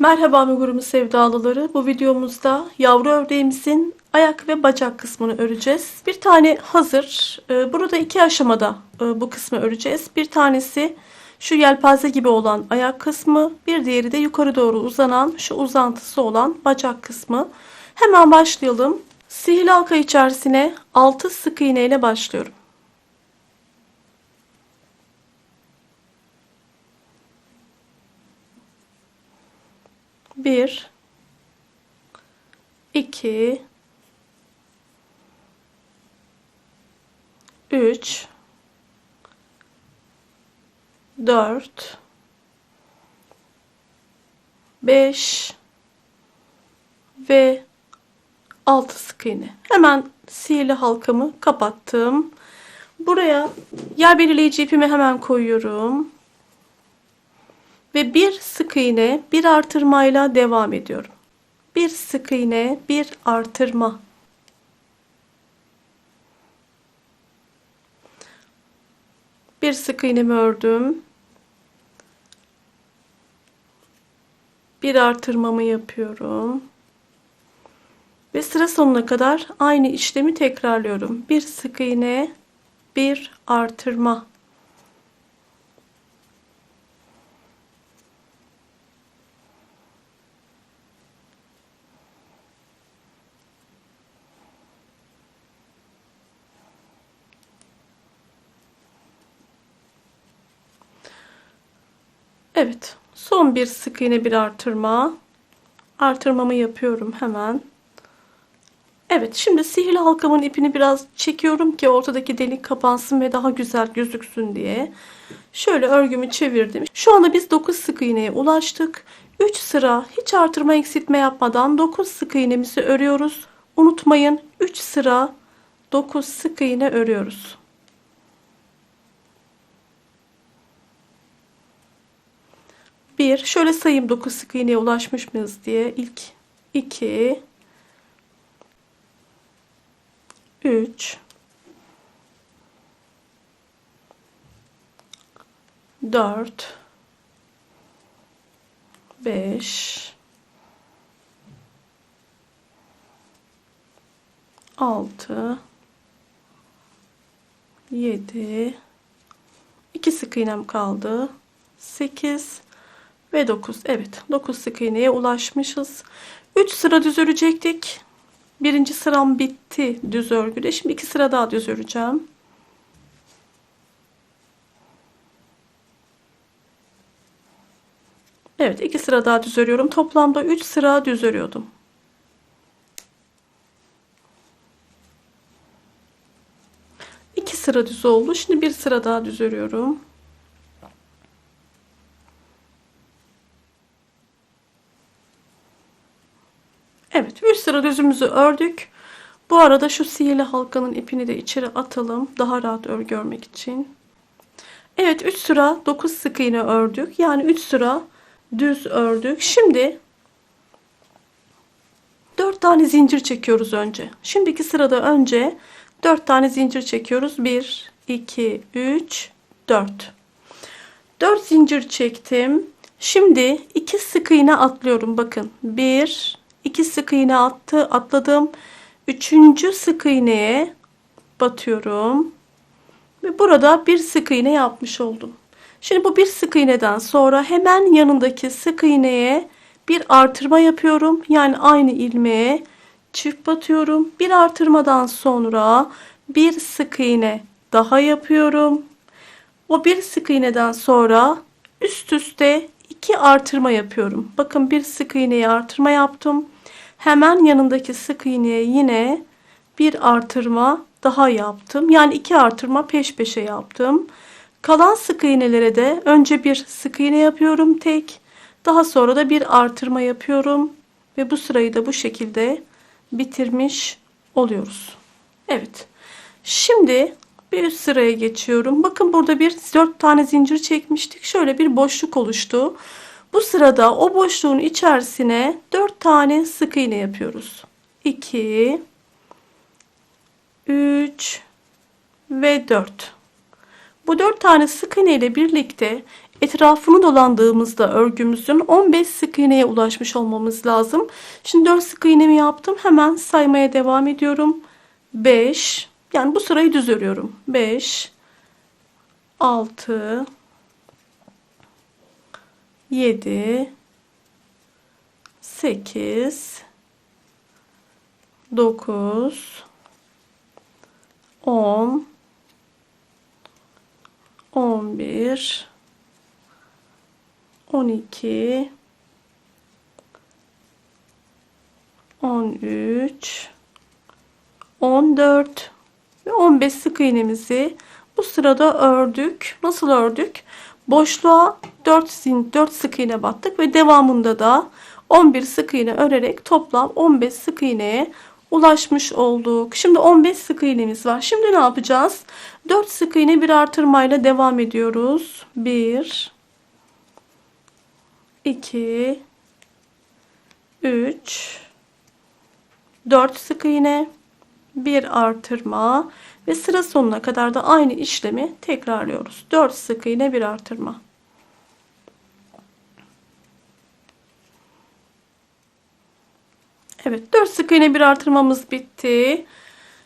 Merhaba amigurumu sevdalıları. Bu videomuzda yavru ördeğimizin ayak ve bacak kısmını öreceğiz. Bir tane hazır. Ee, Burada iki aşamada e, bu kısmı öreceğiz. Bir tanesi şu yelpaze gibi olan ayak kısmı. Bir diğeri de yukarı doğru uzanan şu uzantısı olan bacak kısmı. Hemen başlayalım. Sihirli halka içerisine 6 sık iğne ile başlıyorum. Bir, iki, üç, dört, beş ve altı sık iğne. Hemen sihirli halkamı kapattım. Buraya yer belirleyici ipimi hemen koyuyorum. Ve bir sık iğne, bir artırmayla devam ediyorum. Bir sık iğne, bir artırma. Bir sık iğnemi ördüm. Bir artırmamı yapıyorum. Ve sıra sonuna kadar aynı işlemi tekrarlıyorum. Bir sık iğne, bir artırma. Evet. Son bir sık iğne bir artırma. Artırmamı yapıyorum hemen. Evet şimdi sihirli halkamın ipini biraz çekiyorum ki ortadaki delik kapansın ve daha güzel gözüksün diye. Şöyle örgümü çevirdim. Şu anda biz 9 sık iğneye ulaştık. 3 sıra hiç artırma eksiltme yapmadan 9 sık iğnemizi örüyoruz. Unutmayın 3 sıra 9 sık iğne örüyoruz. Bir, şöyle sayayım 9 sık iğneye ulaşmış mıyız diye. İlk 2 3 4 5 6 7 2 sık iğnem kaldı. 8 ve 9. Evet 9 sık iğneye ulaşmışız. 3 sıra düz örecektik. Birinci sıram bitti düz örgüde. Şimdi iki sıra daha düz öreceğim. Evet iki sıra daha düz örüyorum. Toplamda 3 sıra düz örüyordum. Sıra düz oldu. Şimdi bir sıra daha düz örüyorum. Evet 3 sıra düzümüzü ördük. Bu arada şu sihirli halkanın ipini de içeri atalım. Daha rahat örgü örmek için. Evet 3 sıra 9 sık iğne ördük. Yani 3 sıra düz ördük. Şimdi 4 tane zincir çekiyoruz önce. Şimdiki sırada önce 4 tane zincir çekiyoruz. 1, 2, 3, 4. 4 zincir çektim. Şimdi 2 sık iğne atlıyorum. Bakın 1, 2 sık iğne attı, atladım. Üçüncü sık iğneye batıyorum. Ve burada bir sık iğne yapmış oldum. Şimdi bu bir sık iğneden sonra hemen yanındaki sık iğneye bir artırma yapıyorum. Yani aynı ilmeğe çift batıyorum. Bir artırmadan sonra bir sık iğne daha yapıyorum. O bir sık iğneden sonra üst üste iki artırma yapıyorum. Bakın bir sık iğneye artırma yaptım. Hemen yanındaki sık iğneye yine bir artırma daha yaptım. Yani iki artırma peş peşe yaptım. Kalan sık iğnelere de önce bir sık iğne yapıyorum tek. Daha sonra da bir artırma yapıyorum. Ve bu sırayı da bu şekilde bitirmiş oluyoruz. Evet. Şimdi bir üst sıraya geçiyorum. Bakın burada bir 4 tane zincir çekmiştik. Şöyle bir boşluk oluştu. Bu sırada o boşluğun içerisine 4 tane sık iğne yapıyoruz. 2 3 ve 4. Bu 4 tane sık iğne ile birlikte etrafını dolandığımızda örgümüzün 15 sık iğneye ulaşmış olmamız lazım. Şimdi 4 sık iğnemi yaptım. Hemen saymaya devam ediyorum. 5 yani bu sırayı düz örüyorum. 5 6 7 8 9 10 11 12 13 14 ve 15 sık iğnemizi bu sırada ördük. Nasıl ördük? Boşluğa 4 zin 4 sık iğne battık ve devamında da 11 sık iğne örerek toplam 15 sık iğneye ulaşmış olduk. Şimdi 15 sık iğnemiz var. Şimdi ne yapacağız? 4 sık iğne bir artırmayla devam ediyoruz. 1 2 3 4 sık iğne bir artırma ve sıra sonuna kadar da aynı işlemi tekrarlıyoruz. 4 sık iğne bir artırma. Evet 4 sık iğne bir artırmamız bitti.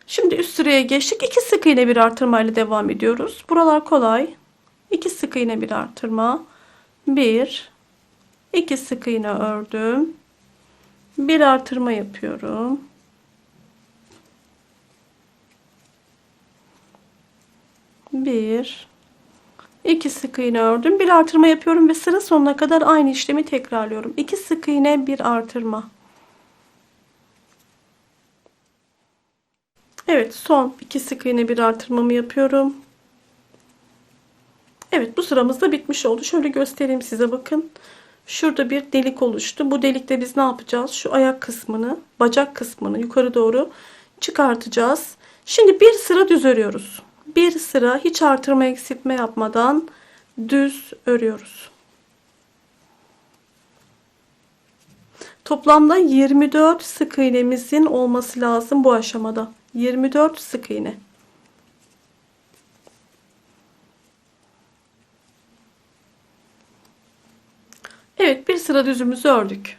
Şimdi üst sıraya geçtik. 2 sık iğne bir artırma ile devam ediyoruz. Buralar kolay. 2 sık iğne bir artırma. 1 2 sık iğne ördüm. Bir artırma yapıyorum. Bir, iki sık iğne ördüm. Bir artırma yapıyorum ve sıra sonuna kadar aynı işlemi tekrarlıyorum. İki sık iğne, bir artırma. Evet, son iki sık iğne, bir artırmamı yapıyorum. Evet, bu sıramız da bitmiş oldu. Şöyle göstereyim size bakın. Şurada bir delik oluştu. Bu delikte biz ne yapacağız? Şu ayak kısmını, bacak kısmını yukarı doğru çıkartacağız. Şimdi bir sıra düz örüyoruz. Bir sıra hiç artırma eksiltme yapmadan düz örüyoruz. Toplamda 24 sık iğnemizin olması lazım bu aşamada. 24 sık iğne. Evet bir sıra düzümüzü ördük.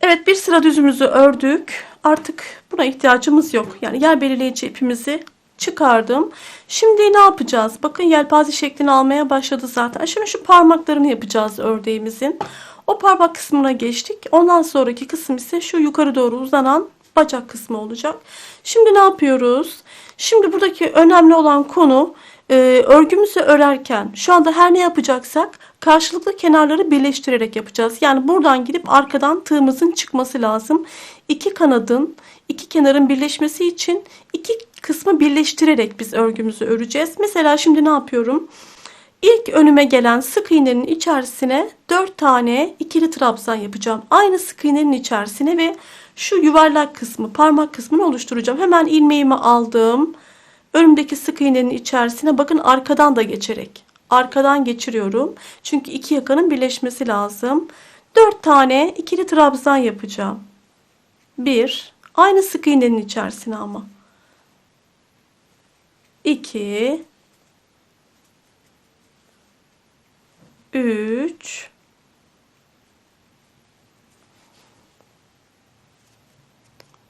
Evet bir sıra düzümüzü ördük. Artık buna ihtiyacımız yok. Yani yer belirleyici ipimizi çıkardım. Şimdi ne yapacağız? Bakın yelpaze şeklini almaya başladı zaten. Şimdi şu parmaklarını yapacağız ördeğimizin. O parmak kısmına geçtik. Ondan sonraki kısım ise şu yukarı doğru uzanan bacak kısmı olacak. Şimdi ne yapıyoruz? Şimdi buradaki önemli olan konu e, örgümüzü örerken şu anda her ne yapacaksak karşılıklı kenarları birleştirerek yapacağız. Yani buradan gidip arkadan tığımızın çıkması lazım. İki kanadın iki kenarın birleşmesi için iki kısmı birleştirerek biz örgümüzü öreceğiz. Mesela şimdi ne yapıyorum? İlk önüme gelen sık iğnenin içerisine 4 tane ikili trabzan yapacağım. Aynı sık iğnenin içerisine ve şu yuvarlak kısmı, parmak kısmını oluşturacağım. Hemen ilmeğimi aldım. Önümdeki sık iğnenin içerisine bakın arkadan da geçerek. Arkadan geçiriyorum. Çünkü iki yakanın birleşmesi lazım. 4 tane ikili trabzan yapacağım. 1 aynı sık iğnenin içerisine ama. 2 3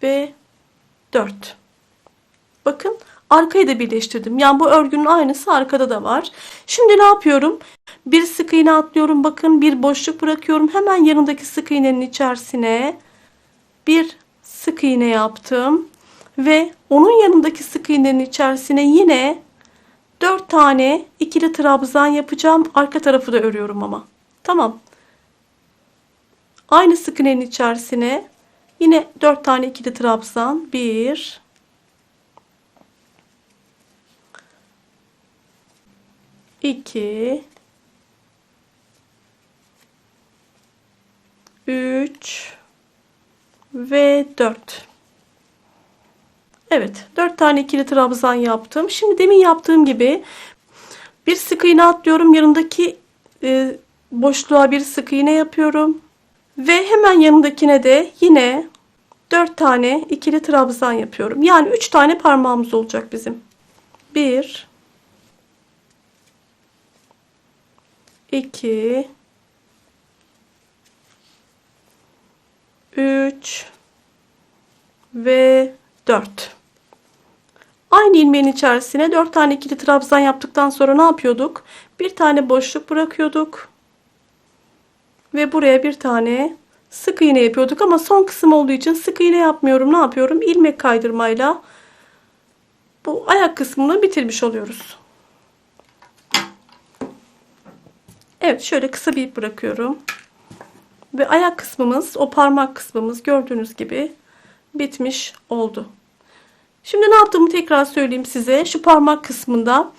ve 4. Bakın arkayı da birleştirdim. Yani bu örgünün aynısı arkada da var. Şimdi ne yapıyorum? Bir sık iğne atlıyorum. Bakın bir boşluk bırakıyorum. Hemen yanındaki sık iğnenin içerisine bir sık iğne yaptım. Ve onun yanındaki sık iğnenin içerisine yine 4 tane ikili trabzan yapacağım. Arka tarafı da örüyorum ama. Tamam. Aynı sık iğnenin içerisine yine 4 tane ikili trabzan. 1 2 3 ve 4 Evet 4 tane ikili trabzan yaptım. Şimdi demin yaptığım gibi bir sık iğne atlıyorum. Yanındaki e, boşluğa bir sık iğne yapıyorum. Ve hemen yanındakine de yine 4 tane ikili trabzan yapıyorum. Yani 3 tane parmağımız olacak bizim. 1 2 3 ve 4 Aynı ilmeğin içerisine 4 tane ikili trabzan yaptıktan sonra ne yapıyorduk? Bir tane boşluk bırakıyorduk. Ve buraya bir tane sık iğne yapıyorduk ama son kısım olduğu için sık iğne yapmıyorum. Ne yapıyorum? İlmek kaydırmayla bu ayak kısmını bitirmiş oluyoruz. Evet şöyle kısa bir ip bırakıyorum. Ve ayak kısmımız o parmak kısmımız gördüğünüz gibi bitmiş oldu. Şimdi ne yaptığımı tekrar söyleyeyim size. Şu parmak kısmında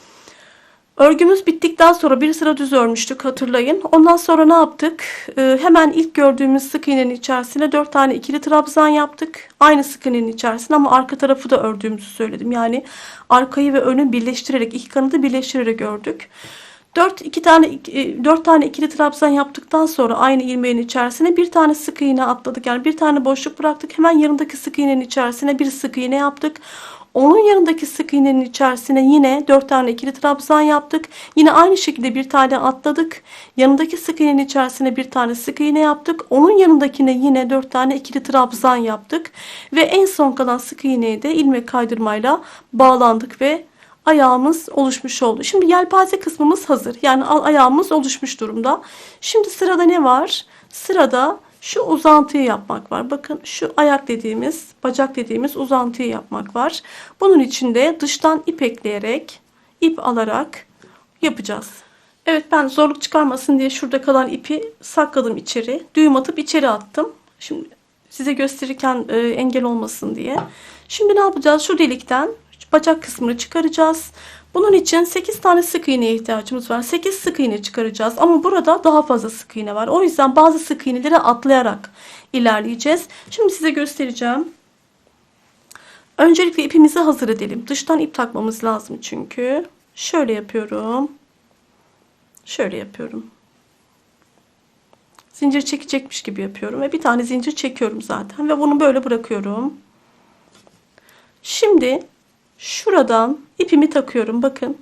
örgümüz bittikten sonra bir sıra düz örmüştük hatırlayın. Ondan sonra ne yaptık? Ee, hemen ilk gördüğümüz sık iğnenin içerisine 4 tane ikili trabzan yaptık. Aynı sık iğnenin içerisine ama arka tarafı da ördüğümüzü söyledim. Yani arkayı ve önü birleştirerek iki kanadı birleştirerek ördük. 4 iki tane 4 tane ikili trabzan yaptıktan sonra aynı ilmeğin içerisine bir tane sık iğne atladık. Yani bir tane boşluk bıraktık. Hemen yanındaki sık iğnenin içerisine bir sık iğne yaptık. Onun yanındaki sık iğnenin içerisine yine 4 tane ikili trabzan yaptık. Yine aynı şekilde bir tane atladık. Yanındaki sık iğnenin içerisine bir tane sık iğne yaptık. Onun yanındakine yine 4 tane ikili trabzan yaptık. Ve en son kalan sık iğneye de ilmek kaydırmayla bağlandık ve ayağımız oluşmuş oldu. Şimdi yelpaze kısmımız hazır. Yani ayağımız oluşmuş durumda. Şimdi sırada ne var? Sırada şu uzantıyı yapmak var. Bakın şu ayak dediğimiz, bacak dediğimiz uzantıyı yapmak var. Bunun için de dıştan ip ekleyerek, ip alarak yapacağız. Evet ben zorluk çıkarmasın diye şurada kalan ipi sakladım içeri. Düğüm atıp içeri attım. Şimdi size gösterirken e, engel olmasın diye. Şimdi ne yapacağız? Şu delikten bacak kısmını çıkaracağız. Bunun için 8 tane sık iğneye ihtiyacımız var. 8 sık iğne çıkaracağız ama burada daha fazla sık iğne var. O yüzden bazı sık iğneleri atlayarak ilerleyeceğiz. Şimdi size göstereceğim. Öncelikle ipimizi hazır edelim. Dıştan ip takmamız lazım çünkü. Şöyle yapıyorum. Şöyle yapıyorum. Zincir çekecekmiş gibi yapıyorum ve bir tane zincir çekiyorum zaten ve bunu böyle bırakıyorum. Şimdi şuradan ipimi takıyorum. Bakın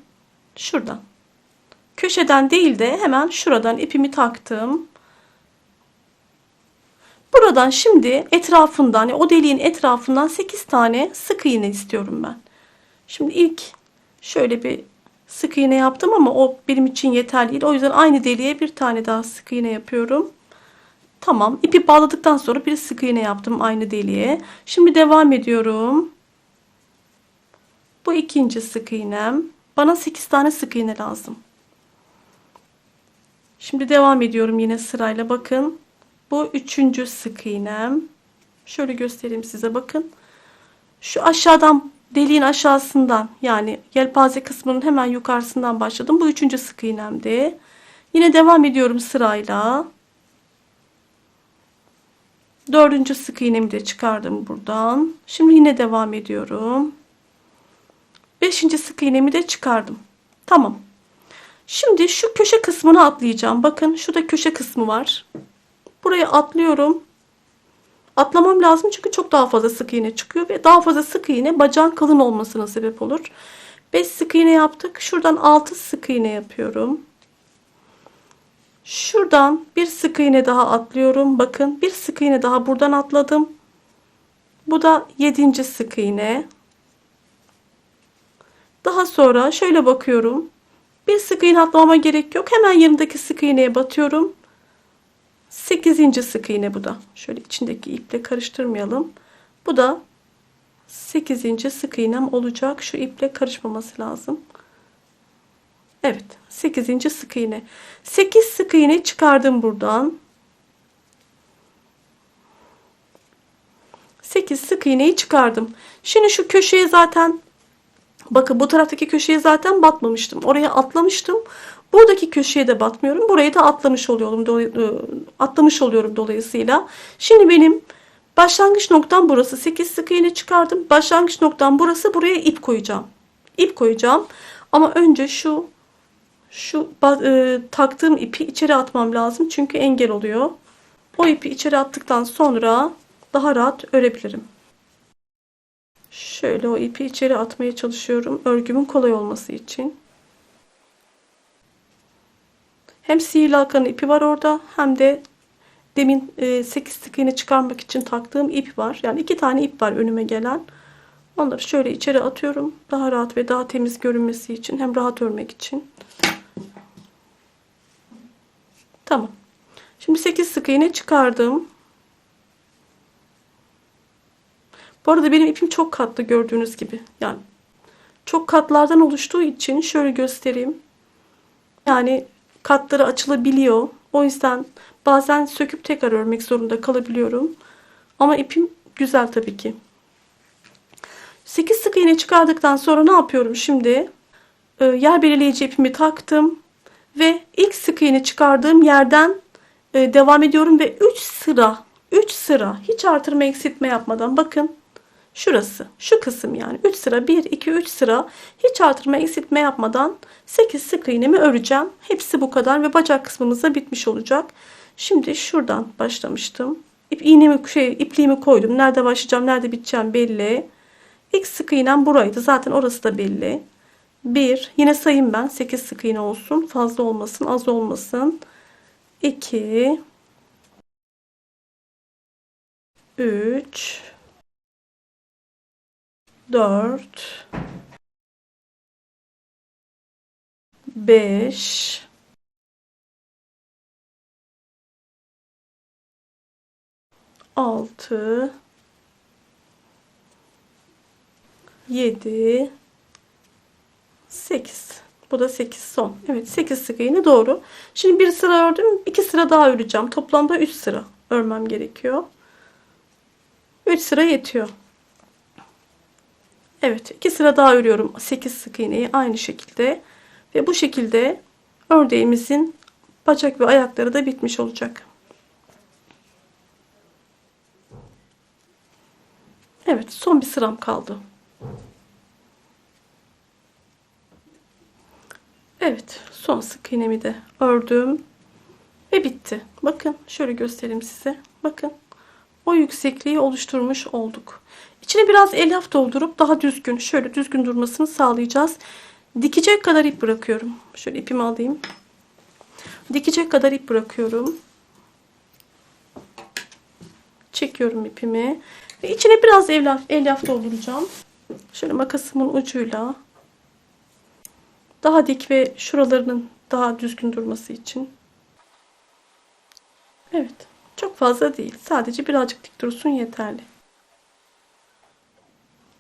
şuradan. Köşeden değil de hemen şuradan ipimi taktım. Buradan şimdi etrafından o deliğin etrafından 8 tane sık iğne istiyorum ben. Şimdi ilk şöyle bir sık iğne yaptım ama o benim için yeterli değil. O yüzden aynı deliğe bir tane daha sık iğne yapıyorum. Tamam. ipi bağladıktan sonra bir sık iğne yaptım aynı deliğe. Şimdi devam ediyorum. Bu ikinci sık iğnem. Bana 8 tane sık iğne lazım. Şimdi devam ediyorum yine sırayla. Bakın. Bu üçüncü sık iğnem. Şöyle göstereyim size bakın. Şu aşağıdan deliğin aşağısından yani yelpaze kısmının hemen yukarısından başladım. Bu üçüncü sık iğnemdi. Yine devam ediyorum sırayla. Dördüncü sık iğnemi de çıkardım buradan. Şimdi yine devam ediyorum. Beşinci sık iğnemi de çıkardım. Tamam. Şimdi şu köşe kısmını atlayacağım. Bakın şurada köşe kısmı var. Buraya atlıyorum. Atlamam lazım çünkü çok daha fazla sık iğne çıkıyor ve daha fazla sık iğne bacağın kalın olmasına sebep olur. 5 sık iğne yaptık. Şuradan 6 sık iğne yapıyorum. Şuradan bir sık iğne daha atlıyorum. Bakın bir sık iğne daha buradan atladım. Bu da 7. sık iğne. Daha sonra şöyle bakıyorum. Bir sık iğne atlamama gerek yok. Hemen yanındaki sık iğneye batıyorum. 8. sık iğne bu da. Şöyle içindeki iple karıştırmayalım. Bu da 8. sık iğnem olacak. Şu iple karışmaması lazım. Evet. 8. sık iğne. 8 sık iğne çıkardım buradan. 8 sık iğneyi çıkardım. Şimdi şu köşeye zaten bakın bu taraftaki köşeye zaten batmamıştım. Oraya atlamıştım. Buradaki köşeye de batmıyorum. Burayı da atlamış oluyorum. E, atlamış oluyorum dolayısıyla. Şimdi benim başlangıç noktam burası. 8 sık iğne çıkardım. Başlangıç noktam burası. Buraya ip koyacağım. İp koyacağım. Ama önce şu şu e, taktığım ipi içeri atmam lazım. Çünkü engel oluyor. O ipi içeri attıktan sonra daha rahat örebilirim. Şöyle o ipi içeri atmaya çalışıyorum. Örgümün kolay olması için. Hem sihirli halkanın ipi var orada hem de demin 8 sık iğne çıkarmak için taktığım ip var. Yani iki tane ip var önüme gelen. Onları şöyle içeri atıyorum. Daha rahat ve daha temiz görünmesi için. Hem rahat örmek için. Tamam. Şimdi 8 sık iğne çıkardım. Bu arada benim ipim çok katlı gördüğünüz gibi. Yani çok katlardan oluştuğu için şöyle göstereyim. Yani katları açılabiliyor. O yüzden bazen söküp tekrar örmek zorunda kalabiliyorum. Ama ipim güzel tabii ki. 8 sık iğne çıkardıktan sonra ne yapıyorum şimdi? Ee, yer belirleyici ipimi taktım ve ilk sık iğne çıkardığım yerden e, devam ediyorum ve 3 sıra 3 sıra hiç artırma eksiltme yapmadan bakın şurası şu kısım yani 3 sıra 1 2 3 sıra hiç artırma eksiltme yapmadan 8 sık iğnemi öreceğim. Hepsi bu kadar ve bacak kısmımız da bitmiş olacak. Şimdi şuradan başlamıştım. İp iğnemi şey ipliğimi koydum. Nerede başlayacağım, nerede biteceğim belli. İlk sık iğnem buraydı. Zaten orası da belli. 1 yine sayayım ben 8 sık iğne olsun. Fazla olmasın, az olmasın. 2 3 4 5 6 7 8 bu da 8 son. Evet 8 sık iğne doğru. Şimdi bir sıra ördüm. 2 sıra daha öreceğim. Toplamda 3 sıra örmem gerekiyor. 3 sıra yetiyor. Evet 2 sıra daha örüyorum. 8 sık iğneyi aynı şekilde. Ve bu şekilde ördeğimizin bacak ve ayakları da bitmiş olacak. Evet son bir sıram kaldı. Evet son sık iğnemi de ördüm ve bitti. Bakın şöyle göstereyim size. Bakın o yüksekliği oluşturmuş olduk. İçine biraz elyaf doldurup daha düzgün şöyle düzgün durmasını sağlayacağız. Dikecek kadar ip bırakıyorum. Şöyle ipimi alayım. Dikecek kadar ip bırakıyorum. Çekiyorum ipimi. Ve içine biraz elyaf, elyaf dolduracağım. Şöyle makasımın ucuyla daha dik ve şuralarının daha düzgün durması için. Evet. Çok fazla değil. Sadece birazcık dik dursun yeterli.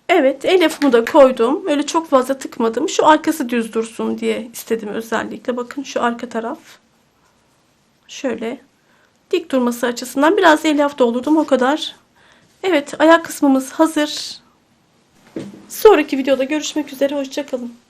Evet. Elyafımı da koydum. Öyle çok fazla tıkmadım. Şu arkası düz dursun diye istedim özellikle. Bakın şu arka taraf. Şöyle. Dik durması açısından biraz elyaf doldurdum. O kadar. Evet. Ayak kısmımız hazır. Sonraki videoda görüşmek üzere. Hoşçakalın.